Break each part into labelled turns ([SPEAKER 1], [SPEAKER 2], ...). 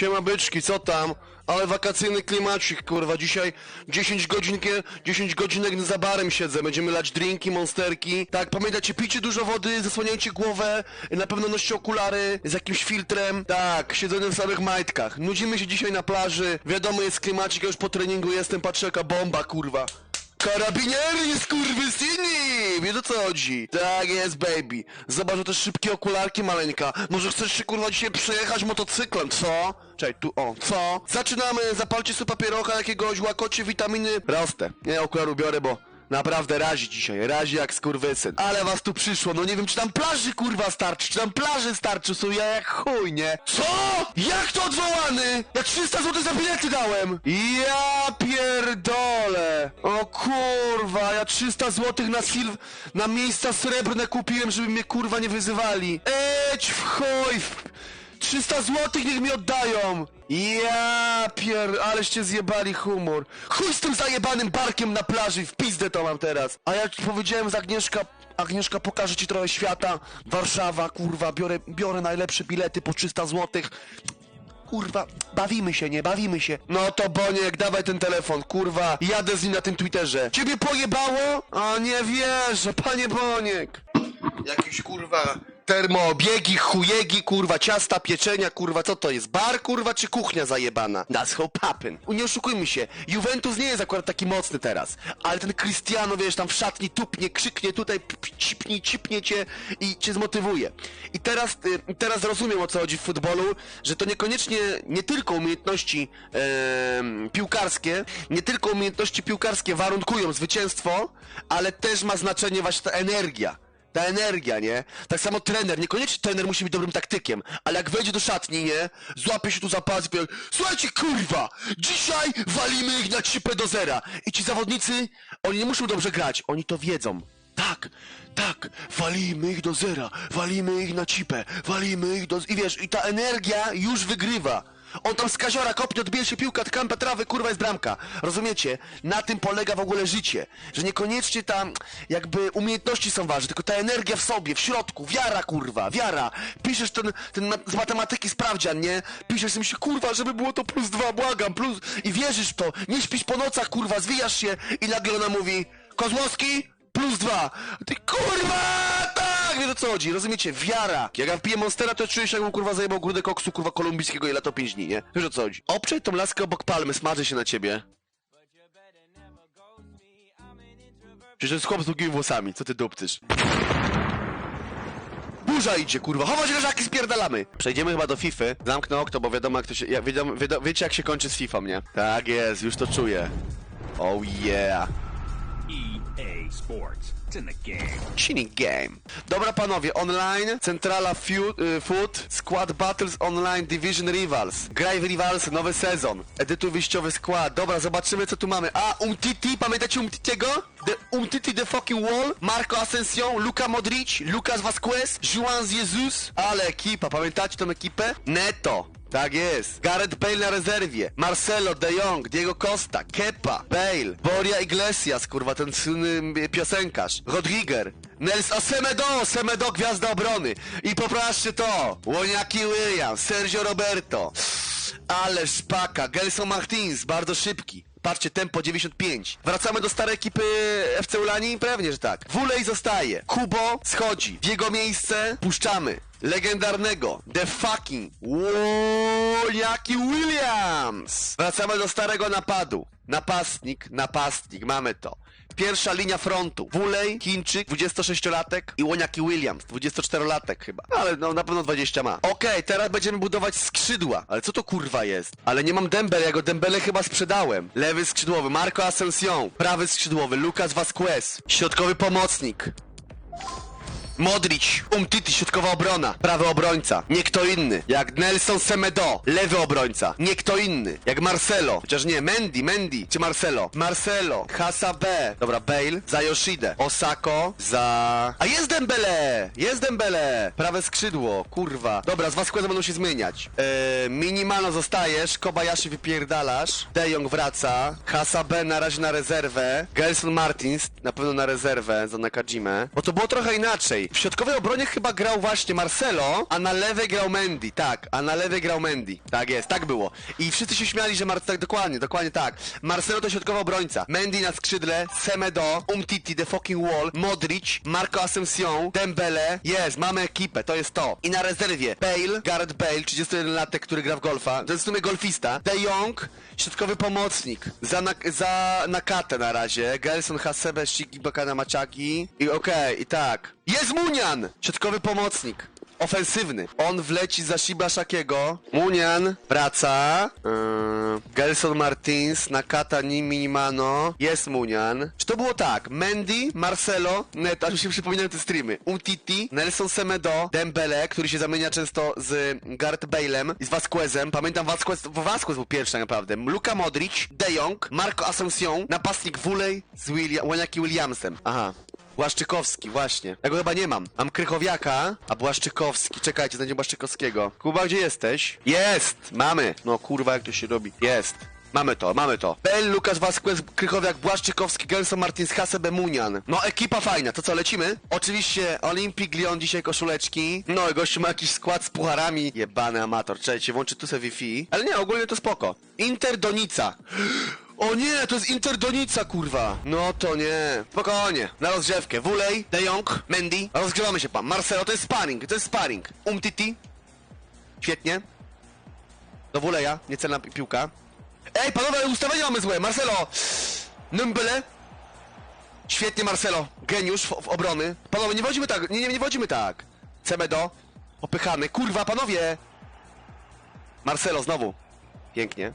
[SPEAKER 1] Siema byczki, co tam? Ale wakacyjny klimacik, kurwa, dzisiaj 10 godzin, 10 godzinek za barem siedzę, będziemy lać drinki, monsterki. Tak, pamiętajcie, pijcie dużo wody, zasłaniajcie głowę, na pewno noście okulary z jakimś filtrem. Tak, siedzenie w samych majtkach. Nudzimy się dzisiaj na plaży, wiadomo jest klimacik, ja już po treningu jestem, patrzę jaka bomba, kurwa. Karabinieri, skurwysyni! Wiesz o co chodzi? Tak jest, baby. Zobacz, też szybkie okularki, maleńka. Może chcesz się, kurwa, dzisiaj przejechać motocyklem, co? Czekaj, tu, o, co? Zaczynamy, zapalcie sobie papierocha jakiegoś, łakocie witaminy. Rostę. Nie, okular biorę, bo naprawdę razi dzisiaj, razi jak skurwysyn. Ale was tu przyszło, no nie wiem, czy tam plaży, kurwa, starczy, czy tam plaży starczy, są ja jak chuj, nie? Co? Jak to odwołany? Ja 300 zł za bilety dałem! Ja pierdolę! O kurwa, ja 300 zł na silw... na miejsca srebrne kupiłem, żeby mnie kurwa nie wyzywali. Eć w chuj! 300 zł niech mi oddają! Ja pier... aleście zjebali humor. Chuj z tym zajebanym barkiem na plaży, w pizdę to mam teraz. A ja powiedziałem z Agnieszka... Agnieszka, pokażę ci trochę świata. Warszawa, kurwa, biorę, biorę najlepsze bilety po 300 złotych. Kurwa, bawimy się, nie? Bawimy się. No to Boniek, dawaj ten telefon, kurwa. Jadę z nim na tym Twitterze. Ciebie pojebało? A nie wierzę, panie Boniek. Jakiś kurwa termobiegi, chujegi, kurwa, ciasta, pieczenia, kurwa, co to jest? Bar, kurwa, czy kuchnia zajebana? That's how poppin'. Nie oszukujmy się, Juventus nie jest akurat taki mocny teraz, ale ten Cristiano, wiesz, tam w szatni tupnie, krzyknie tutaj, cipnie, cipnie cię i cię zmotywuje. I teraz, y, teraz rozumiem, o co chodzi w futbolu, że to niekoniecznie, nie tylko umiejętności em, piłkarskie, nie tylko umiejętności piłkarskie warunkują zwycięstwo, ale też ma znaczenie właśnie ta energia. Ta energia, nie? Tak samo trener, niekoniecznie trener musi być dobrym taktykiem, ale jak wejdzie do szatni, nie? Złapie się tu za pas i powie Słuchajcie, kurwa! Dzisiaj walimy ich na cipę do zera! I ci zawodnicy, oni nie muszą dobrze grać, oni to wiedzą. Tak, tak, walimy ich do zera, walimy ich na cipę, walimy ich do... I wiesz, i ta energia już wygrywa. On tam z kaziora kopnie, odbije się piłka, tkamba trawy, kurwa jest bramka. Rozumiecie? Na tym polega w ogóle życie. Że niekoniecznie tam jakby umiejętności są ważne, tylko ta energia w sobie, w środku, wiara kurwa, wiara. Piszesz ten, ten ma- z matematyki sprawdzian, nie? Piszesz sobie, kurwa, żeby było to plus dwa, błagam, plus... I wierzysz w to, nie śpisz po nocach, kurwa, zwijasz się i nagle ona mówi Kozłowski, plus dwa. Ty kurwa, tak, wiesz o co chodzi, rozumiecie? Wiara. Jak ja piję Monstera, to czuję się jakbym kurwa zajebał grudę koksu kurwa kolumbijskiego i lato 5 dni, nie? Wiesz o co chodzi? Obczaj tą laskę obok palmy, smaży się na ciebie. Przecież to jest chłop z długimi włosami, co ty dupcysz? Burza idzie, kurwa, chować leżaki, spierdalamy! Przejdziemy chyba do Fify, zamknę okno, bo wiadomo jak to się, ja, wiadomo, wiadomo, wiecie jak się kończy z Fifą, nie? Tak jest, już to czuję. Oh yeah.
[SPEAKER 2] The game.
[SPEAKER 1] Dobra panowie, online, Centrala y, Food, Squad Battles Online Division Rivals. Graj w Rivals, nowy sezon. Edytuj wyjściowy skład. Dobra, zobaczymy co tu mamy. A, Umtiti, pamiętacie Umtitiego? The, Umtiti The Fucking Wall, Marco Asensio, Luka Modric, Lucas Vasquez, Juan Jesus. Ale ekipa, pamiętacie tą ekipę? Neto. Tak jest. Gareth Bale na rezerwie. Marcelo, De Jong, Diego Costa, Kepa, Bale, Boria Iglesias, kurwa, ten słynny piosenkarz. Rodriger. Nels, a Semedo, Semedo, gwiazda obrony. I popatrzcie to. Łoniaki Williams, Sergio Roberto. Ale szpaka. Gelson Martins, bardzo szybki. Patrzcie, tempo 95. Wracamy do starej ekipy FC Ulani? Pewnie, że tak. Wulej zostaje. Kubo schodzi. W jego miejsce puszczamy legendarnego, the fucking Łoniaki Williams. Wracamy do starego napadu. Napastnik, napastnik, mamy to. Pierwsza linia frontu. Wulej, Chińczyk, 26-latek i Łoniaki Williams, 24-latek chyba. Ale no na pewno 20 ma. Okej, teraz będziemy budować skrzydła. Ale co to kurwa jest? Ale nie mam Dembele, ja go Dembele chyba sprzedałem. Lewy skrzydłowy, Marco Asensio. Prawy skrzydłowy, Lucas Vasquez. Środkowy pomocnik. Modric, Umtiti, środkowa obrona, prawy obrońca, nie kto inny, jak Nelson Semedo, lewy obrońca, nie kto inny, jak Marcelo, chociaż nie, Mendy, Mendy, czy Marcelo, Marcelo, Hasa B, dobra, Bale, za Yoshide, Osako, za... A jest Dembele, jest Dembele, prawe skrzydło, kurwa, dobra, z Vasquezem będą się zmieniać, eee, minimalno zostajesz, Kobayashi wypierdalasz, De Jong wraca, Hasa B na razie na rezerwę, Gelson Martins na pewno na rezerwę za Nakajimę, bo to było trochę inaczej. W środkowej obronie chyba grał właśnie Marcelo, a na lewej grał Mendy, tak, a na lewej grał Mendy. Tak jest, tak było. I wszyscy się śmiali, że Mar... tak, dokładnie, dokładnie tak. Marcelo to środkowy obrońca. Mendy na skrzydle, Semedo, Umtiti, The Fucking Wall, Modric, Marco Asensio, Dembele. Jest, mamy ekipę, to jest to. I na rezerwie Bale, Gareth Bale, 31-latek, który gra w golfa. To jest w sumie golfista. De Jong, środkowy pomocnik. Za, na, za Nakatę na razie. Gelson, Hasebe, Shiki, Bakana, Maciaki. I okej, i tak. Jest Munian! Środkowy pomocnik. Ofensywny. On wleci za Shibashakiego. Munian wraca. Yy, Gelson Martins, Nakata, Minimano. Jest Munian. Czy to było tak? Mendy, Marcelo, Neto, aż mi się przypominają te streamy. Umtiti, Nelson Semedo, Dembele, który się zamienia często z Gareth Bale'em i z Vasquezem. Pamiętam Vasquez, bo Vasquez był pierwszy tak naprawdę. Luka Modric, De Jong, Marco Asensio, napastnik Wulej z William, Williamsem. Aha. Błaszczykowski, właśnie. Ja go chyba nie mam. Mam Krychowiaka, a Błaszczykowski. Czekajcie, znajdziemy Błaszczykowskiego. Kuba, gdzie jesteś? Jest! Mamy! No kurwa, jak to się robi. Jest. Mamy to, mamy to. Bell, Lukas Vasquez, Krychowiak, Błaszczykowski, Gelson Martins, Hasebe, Munian. No ekipa fajna, to co, lecimy? Oczywiście Olympic Lyon dzisiaj koszuleczki. No i gościu ma jakiś skład z pucharami. Jebany amator, czekajcie, włączy tu sobie Wi-Fi. Ale nie, ogólnie to spoko. Inter Donica. O nie, to jest Inter Donica, kurwa. No to nie. Spokojnie. Na rozgrzewkę. Wulej, De Jong, Mendy. Rozgrzewamy się pan. Marcelo, to jest sparring, to jest sparring. Umtiti. Świetnie. Do Wuleja, niecelna pi- piłka. Ej, panowie, ustawienia mamy złe. Marcelo. Numbyle. Świetnie, Marcelo. Geniusz w, w obrony. Panowie, nie wodzimy tak. Nie, nie, nie wodzimy tak. Cemedo. Popychany. Kurwa, panowie. Marcelo, znowu. Pięknie.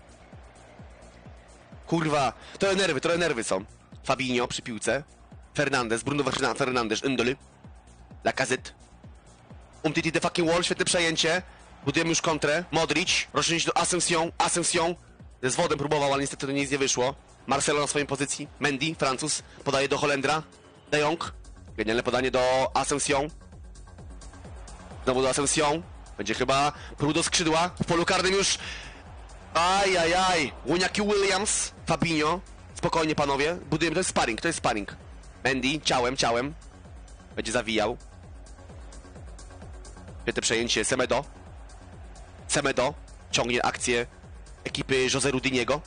[SPEAKER 1] Kurwa, to nerwy, to nerwy są. Fabinho przy piłce. Fernandez, Bruno Fernan- Fernandes, Ndoli. Lacazette. Umtiti the fucking wall, świetne przejęcie. Budujemy już kontrę. Modric, rozszerzyć do Asensio, Asensio. Z wodem próbował, ale niestety to nic nie wyszło. Marcelo na swojej pozycji. Mendy, Francuz, podaje do Holendra. De Jong. Genialne podanie do Asensio. Znowu do Asensio. Będzie chyba próg do skrzydła. W polu karnym już Aj, aj, aj. Łuniaki Williams, Fabinho. Spokojnie, panowie. Budujemy, to jest sparring, to jest sparring. Mendy, ciałem, ciałem. Będzie zawijał. Świetne przejęcie, Semedo. Semedo ciągnie akcję ekipy Jose Rudiniego.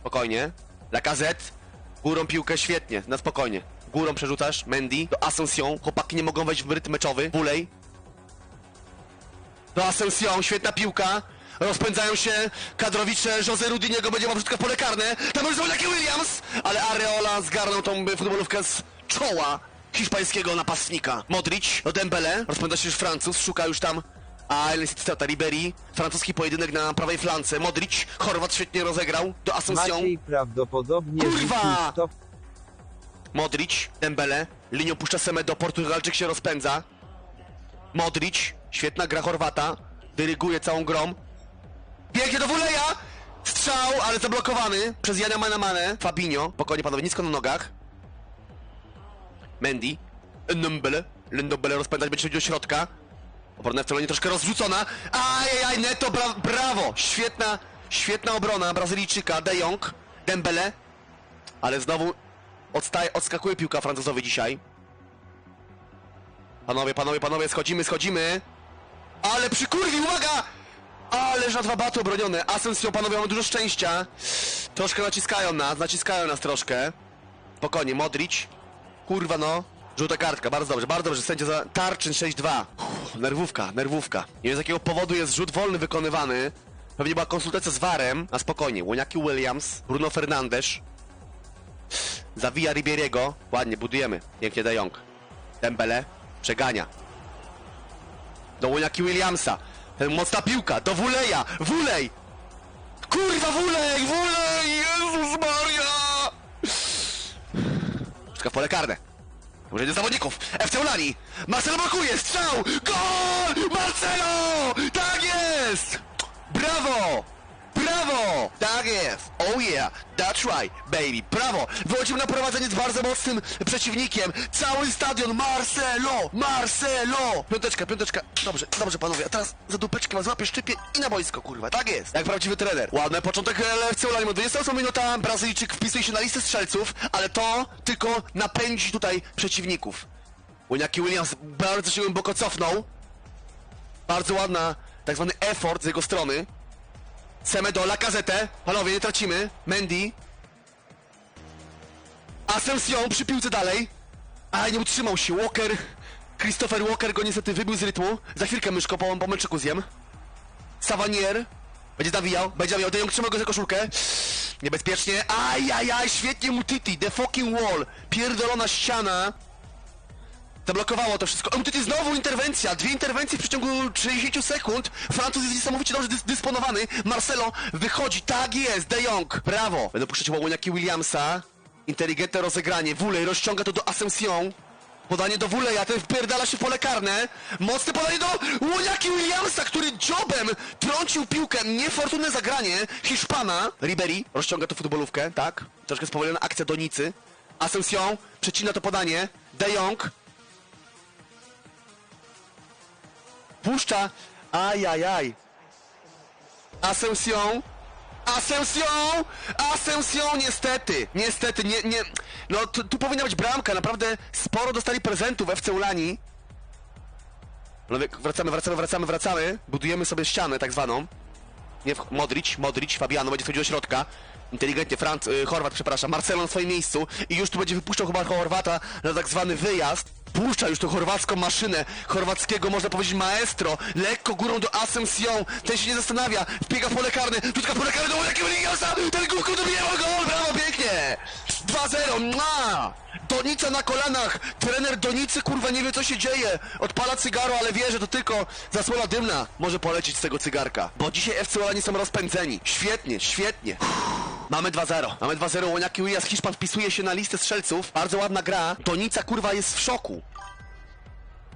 [SPEAKER 1] Spokojnie. Lacazette. Górą piłkę, świetnie, na spokojnie. Górą przerzucasz, Mendy. Do Ascension. Chłopaki nie mogą wejść w rytm meczowy. Bulej. Do Ascension, świetna piłka. Rozpędzają się kadrowicze, Jose Rudiniego będzie ma wszystko pole karne. Tam już Jackie Williams, ale Areola zgarnął tą futbolówkę z czoła hiszpańskiego napastnika. Modric Dembele, rozpędza się już Francuz, szuka już tam a Strata Ribery, francuski pojedynek na prawej flance. Modric, Chorwat świetnie rozegrał do.
[SPEAKER 3] Maciej prawdopodobnie
[SPEAKER 1] Kurwa!
[SPEAKER 3] 100
[SPEAKER 1] Modric, Dembele, linią puszcza Semedo, Portugalczyk się rozpędza. Modric, świetna gra Chorwata, dyryguje całą grą. Biegnie do Wuleja! Strzał, ale zablokowany przez Jana Manamane. Fabinho, spokojnie panowie, nisko na nogach. Mendy, Ndombele, Ndombele rozpędzać będzie do środka. Obrona w celonie troszkę rozrzucona. Ajajaj, Neto, bra brawo! Świetna, świetna obrona Brazylijczyka, De Jong, Dembele. Ale znowu odstaje, odskakuje piłka Francuzowi dzisiaj. Panowie, panowie, panowie, schodzimy, schodzimy. Ale przykurwi, uwaga! Ależ na dwa baty obronione. Asensio, panowie, mamy dużo szczęścia. Troszkę naciskają nas, naciskają nas troszkę. Spokojnie, Modric. Kurwa no. Żółta kartka, bardzo dobrze, bardzo dobrze. Sędzia za Tarczyn 6-2. Uff, Nerwówka, nerwówka. Nie wiem z jakiego powodu jest rzut wolny wykonywany. Pewnie była konsultacja z VAR-em. A spokojnie, Łoniaki Williams, Bruno Fernandes. Zawija Ribieriego. Ładnie, budujemy. Pięknie De Jong. Dembele przegania. Do Łoniaki Williamsa. Ten mocna piłka, do Wuleja! Wulej! Kurwa, Wulej! Wulej! Jezus Maria! Wszystko w pole karne. Urzędzie zawodników. FC Ulani. Marcelo blokuje. Strzał. Gol! Marcelo! Tak jest! Brawo! Tak jest! Oh yeah! That's right, baby! Brawo! Wychodzimy na prowadzenie z bardzo mocnym przeciwnikiem. Cały stadion Marcelo! Marcelo! Piąteczka, piąteczka. Dobrze, dobrze panowie. A teraz za dupeczkę was złapię, szczypie i na boisko, kurwa. Tak jest! Jak prawdziwy trener. Ładny początek FC Ulani. 28 minuta. Brazylijczyk wpisuje się na listę strzelców, ale to tylko napędzi tutaj przeciwników. Łoniaki Williams bardzo się głęboko cofnął. Bardzo ładna, tak zwany effort z jego strony. Semedo, Lacazette. Panowie, nie tracimy. Mendy. Asensio przy piłce dalej. A nie utrzymał się. Walker. Christopher Walker go niestety wybił z rytmu. Za chwilkę myszko po, po zjem. Savanier. Będzie nawijał, będzie nawijał. De Jong trzyma go za koszulkę. Niebezpiecznie. Ajajaj, świetnie mu Titi. The fucking wall. Pierdolona ściana. Zablokowało to wszystko. Umtiti znowu interwencja. Dwie interwencje w przeciągu 60 sekund. Francuz jest niesamowicie dobrze dys dysponowany. Marcelo wychodzi. Tak jest. De Jong. Brawo. Będą puszczać łoniaki Williamsa. Inteligentne rozegranie. Wulej rozciąga to do Ascension. Podanie do Wuleja, ten wpierdala się pole karne. Mocne podanie do Łoniaki Williamsa, który dziobem trącił piłkę. Niefortunne zagranie Hiszpana. Ribery rozciąga to futbolówkę, tak? Troszkę spowolniona akcja Donicy. Ascension przecina to podanie. De Jong puszcza. Ajajaj. Ascension. Ascension! Ascension, niestety! Niestety, nie, nie... No, tu, tu powinna być bramka, naprawdę sporo dostali prezentów FC Ulani. No, wracamy, wracamy, wracamy, wracamy. Budujemy sobie ścianę tak zwaną. Nie, Modric, Modric, Fabiano będzie wchodził do środka. Inteligentnie, Franc, y, Chorwat, przepraszam, Marcelo na swoim miejscu i już tu będzie wypuszczał chyba Chorwata na tak zwany wyjazd. Puszcza już tą chorwacką maszynę, chorwackiego, można powiedzieć, maestro, lekko górą do Ascension, ten się nie zastanawia, wbiega w pole karne, rzutka pole karne do jakiego Williamsa, ten główką dobije gol, brawo, pięknie! 2-0, mua! Donica na kolanach, trener Donicy, kurwa, nie wie co się dzieje, odpala cygaro, ale wie, że to tylko zasłona dymna. Może polecieć z tego cygarka, bo dzisiaj FC Łani są rozpędzeni, świetnie, świetnie. Mamy 2-0. Mamy 2-0. Łoniaki Williams Hiszpan wpisuje się na listę strzelców. Bardzo ładna gra. Donica kurwa jest w szoku.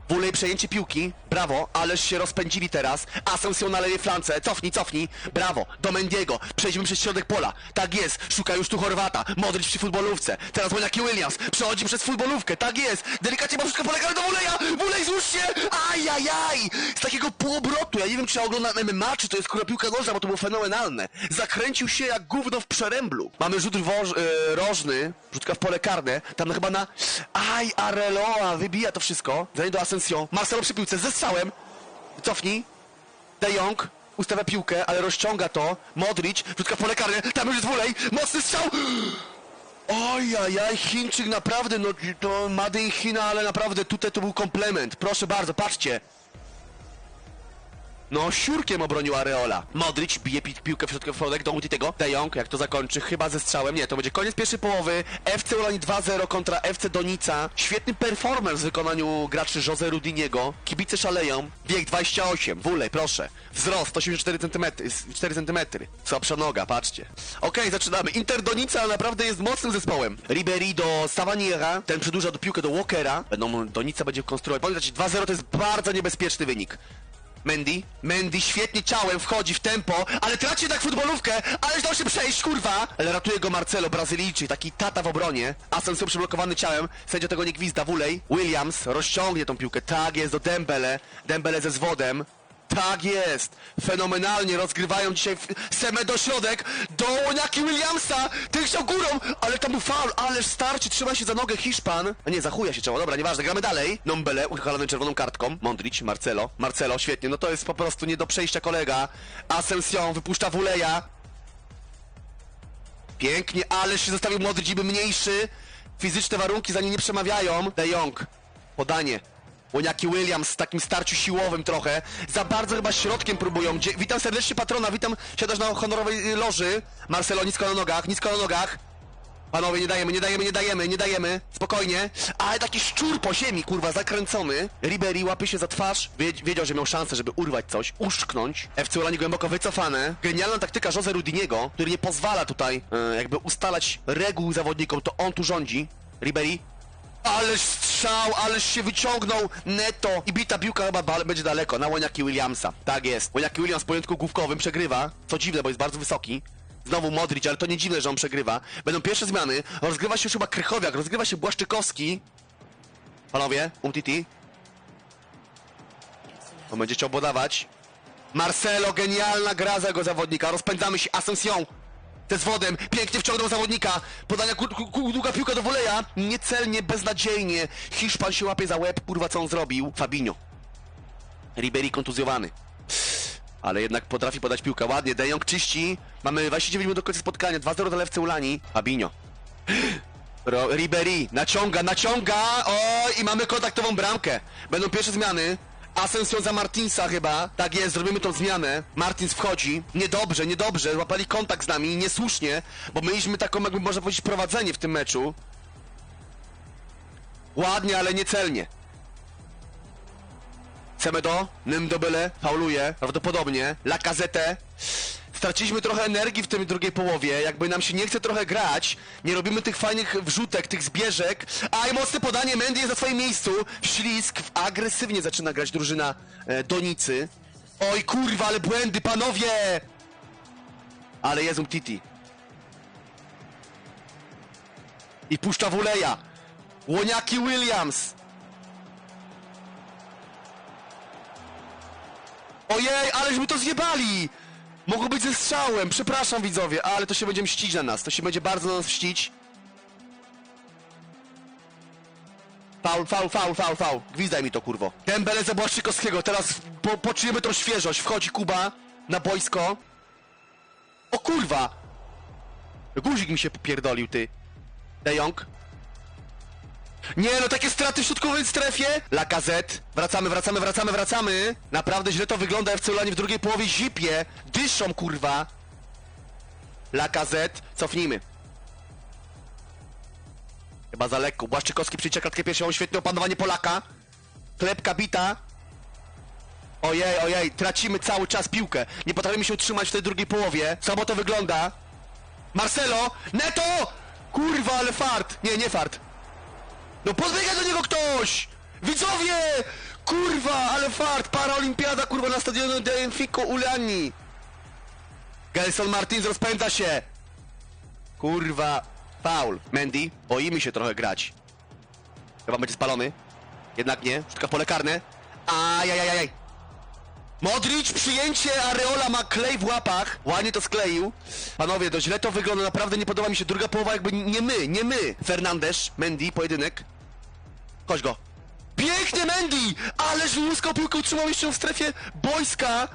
[SPEAKER 1] Wulej przejęcie piłki, brawo, ależ się rozpędzili teraz. Asensio na lewej flance, cofnij, cofnij, brawo, do Mendiego, przejdźmy przez środek pola. Tak jest, szuka już tu Chorwata, Modric przy futbolówce. Teraz Łoniaki Williams, przechodzi przez futbolówkę, tak jest. Delikatnie ma wszystko polega do Wuleja, Wulej złóż się, ajajaj. Z takiego półobrotu, ja nie wiem czy ja oglądam MMA, czy to jest kurwa piłka nożna, bo to było fenomenalne. Zakręcił się jak gówno w przeręblu. Mamy rzut woż, e, rożny, rzutka w pole karne, tam chyba na... Aj, Areloa, wybija to wszystko. Zanim do Asensio, Marcelo przy piłce, ze strzałem. Cofnij. De Jong ustawia piłkę, ale rozciąga to. Modric, rzutka w pole karne, tam już jest Wulej, mocny strzał! Ojajaj, Chińczyk naprawdę, no to Made in China, ale naprawdę tutaj to był komplement. Proszę bardzo, patrzcie. No, siurkiem obronił Areola. Modric bije pi piłkę w środku środek do Umtitego. De Jong, jak to zakończy, chyba ze strzałem. Nie, to będzie koniec pierwszej połowy. FC Ulani 2-0 kontra FC Donica. Świetny performance w wykonaniu graczy Jose Rudiniego. Kibice szaleją. Wiek 28. Wulej, proszę. Wzrost 84 cm. 4 cm. Słabsza noga, patrzcie. Okej, zaczynamy. Inter Donica naprawdę jest mocnym zespołem. Ribery do Savaniera. Ten przedłuża do piłkę do Walkera. Będą, Donica będzie konstruować. Pamiętajcie, 2-0 to jest bardzo niebezpieczny wynik. Mendy, Mendy świetnie ciałem wchodzi w tempo, ale traci jednak futbolówkę, ależ dał się przejść, kurwa! Ale ratuje go Marcelo, Brazylijczyk, taki tata w obronie. Asensio przyblokowany ciałem, sędzia tego nie gwizda, Wulej. Williams rozciągnie tą piłkę, tak jest, do Dembele. Dembele ze zwodem. Tak jest! Fenomenalnie rozgrywają dzisiaj. Semę do środek, do Łoniaki Williamsa! Ten chciał górą, ale tam był faul, ależ starczy, trzyma się za nogę Hiszpan. A nie, zachuja się trzeba, dobra, nieważne, gramy dalej. Nombele, uchalony czerwoną kartką. Mondric, Marcelo, Marcelo, świetnie, no to jest po prostu nie do przejścia kolega. Ascension wypuszcza Wuleja. Pięknie, ależ się zostawił Modric, niby mniejszy. Fizyczne warunki za nim nie przemawiają. De Jong, podanie. Łoniaki Williams w takim starciu siłowym trochę. Za bardzo chyba środkiem próbują. Dzie witam serdecznie patrona, witam. Siadasz na honorowej y, loży. Marcelo nisko na nogach, nisko na nogach. Panowie, nie dajemy, nie dajemy, nie dajemy, nie dajemy. Spokojnie. Ale taki szczur po ziemi, kurwa, zakręcony. Ribery łapie się za twarz. Wie wiedział, że miał szansę, żeby urwać coś, uszczknąć. FC Ulani głęboko wycofane. Genialna taktyka Jose Rudiniego, który nie pozwala tutaj e, jakby ustalać reguł zawodnikom, to on tu rządzi. Ribery. Ależ strzał, ależ się wyciągnął Neto i bita piłka chyba ba- będzie daleko na Łoniaki Williamsa. Tak jest. Łoniaki Williams w pojedynku główkowym przegrywa. Co dziwne, bo jest bardzo wysoki. Znowu Modric, ale to nie dziwne, że on przegrywa. Będą pierwsze zmiany. Rozgrywa się już chyba Krychowiak, rozgrywa się Błaszczykowski. Panowie, Umtiti. On będzie chciał podawać. Marcelo, genialna gra za jego zawodnika. Rozpędzamy się. Ascension. Te z wodem, pięknie wciągnął zawodnika. Podania długa piłka do woleja. Niecelnie, beznadziejnie. Hiszpan się łapie za łeb, kurwa co on zrobił. Fabinho. Ribery kontuzjowany. Ale jednak potrafi podać piłkę ładnie. De Jong czyści. Mamy 29 minut do końca spotkania. 2-0 dla Lewce Ulani. Fabinho. Ribery naciąga, naciąga! O i mamy kontaktową bramkę. Będą pierwsze zmiany. Asensio za Martinsa chyba. Tak jest, zrobimy tą zmianę. Martins wchodzi. Niedobrze, niedobrze. Łapali kontakt z nami, niesłusznie, bo mieliśmy taką, jakby można powiedzieć, prowadzenie w tym meczu. Ładnie, ale niecelnie. Semedo, Nymdobyle, fauluje, prawdopodobnie. Lacazette. Straciliśmy trochę energii w tym drugiej połowie, jakby nam się nie chce trochę grać, nie robimy tych fajnych wrzutek, tych zbieżek, a i mocne podanie, Mendy jest na swoim miejscu, ślisk, agresywnie zaczyna grać drużyna e, Donicy. Oj kurwa, ale błędy, panowie! Ale jest Titi. I puszcza Wuleja. Łoniaki Williams. Ojej, aleśmy to zjebali! Mogło być ze strzałem, przepraszam widzowie, ale to się będzie mścić na nas, to się będzie bardzo na nas mścić. Faul, faul, faul, faul, faul. Gwizdaj mi to, kurwo. Dembele za Błaszczykowskiego, teraz po, poczujemy tą świeżość. Wchodzi Kuba na boisko. O kurwa! Guzik mi się popierdolił, ty. De Jong. Nie, no takie straty w środkowej strefie. Lacazette. Wracamy, wracamy, wracamy, wracamy. Naprawdę źle to wygląda FC Ulanie w drugiej połowie. Zipie. Dyszą, kurwa. Lacazette. Cofnijmy. Chyba za lekko. Błaszczykowski przyjdzie klatkę piersiową. Świetne opanowanie Polaka. Klepka bita. Ojej, ojej. Tracimy cały czas piłkę. Nie potrafimy się utrzymać w tej drugiej połowie. Słabo to wygląda. Marcelo. Neto! Kurwa, ale fart. Nie, nie fart. No podbiega do niego ktoś! Widzowie! Kurwa, ale fart! Paraolimpiada, kurwa, na stadionie Benfica Ulani! Gelson Martins rozpędza się! Kurwa, faul. Mendy, boimy się trochę grać. Chyba będzie spalony. Jednak nie, rzutka w pole karne. Ajajajaj! Modric, przyjęcie, Areola ma klej w łapach. Ładnie to skleił. Panowie, to źle to wygląda, naprawdę nie podoba mi się. Druga połowa jakby nie my, nie my. Fernandes, Mendy, pojedynek. Chodź go. Pięknie Mendy! Ależ łuskał piłkę, utrzymał jeszcze w strefie boiska.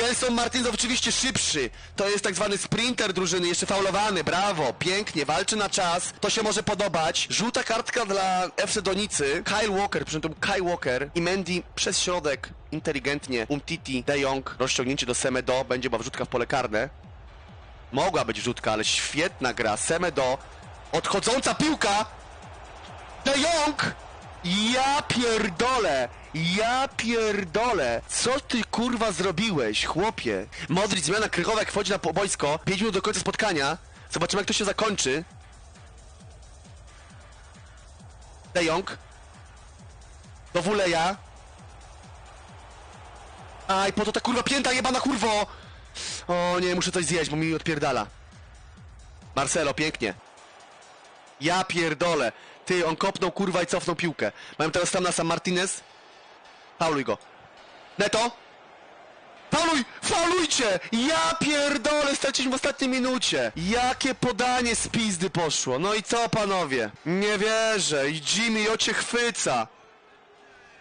[SPEAKER 1] Gelson Martins oczywiście szybszy. To jest tak zwany sprinter drużyny, jeszcze faulowany, brawo, pięknie, walczy na czas. To się może podobać. Żółta kartka dla FC Donicy. Kyle Walker, przy czym Kyle Walker i Mendy przez środek, inteligentnie. Umtiti, De Jong, rozciągnięcie do Semedo, będzie była wrzutka w pole karne. Mogła być wrzutka, ale świetna gra. Semedo, odchodząca piłka. De Jong! Ja pierdolę! Ja pierdolę! Co ty kurwa zrobiłeś, chłopie? Modric, zmiana krychowa, jak wchodzi na boisko. 5 minut do końca spotkania. Zobaczymy, jak to się zakończy. De Jong. Do Wuleja. Aj, po to ta kurwa pięta jebana kurwo! O nie, muszę coś zjeść, bo mi odpierdala. Marcelo, pięknie. Ja pierdolę. Ty, on kopnął kurwa i cofnął piłkę. Mają teraz tam na San Martinez. Fauluj go. Neto! Fauluj! Faulujcie! Ja pierdolę, straciliśmy w ostatniej minucie. Jakie podanie z pizdy poszło. No i co panowie? Nie wierzę. I Jimmy Jocie chwyca.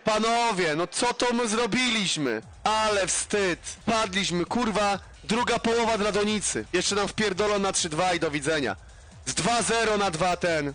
[SPEAKER 1] Panowie, no co to my zrobiliśmy? Ale wstyd. Padliśmy, kurwa. Druga połowa dla Donicy. Jeszcze nam wpierdolą na 3-2 i do widzenia. Z 2-0 na 2 ten.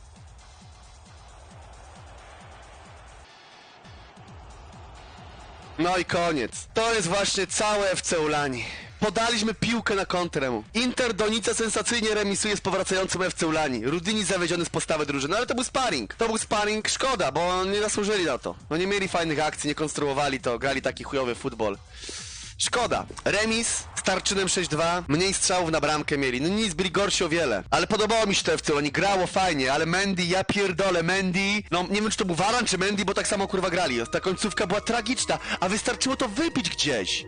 [SPEAKER 1] No i koniec. To jest właśnie całe FC Ulani. Podaliśmy piłkę na kontrę. Inter Donica sensacyjnie remisuje z powracającym FC Ulani. Rudyni zawiedziony z postawy drużyny, ale to był sparring. To był sparring, szkoda, bo nie zasłużyli na to. No nie mieli fajnych akcji, nie konstruowali to, grali taki chujowy futbol. Szkoda. Remis z Tarczynem 6-2, mniej strzałów na bramkę mieli. No nic, byli gorsi o wiele. Ale podobało mi się to FC, oni grało fajnie, ale Mendy, ja pierdolę, Mendy. No nie wiem, czy to był Waran, czy Mendy, bo tak samo kurwa grali. Ta końcówka była tragiczna, a wystarczyło to wybić gdzieś.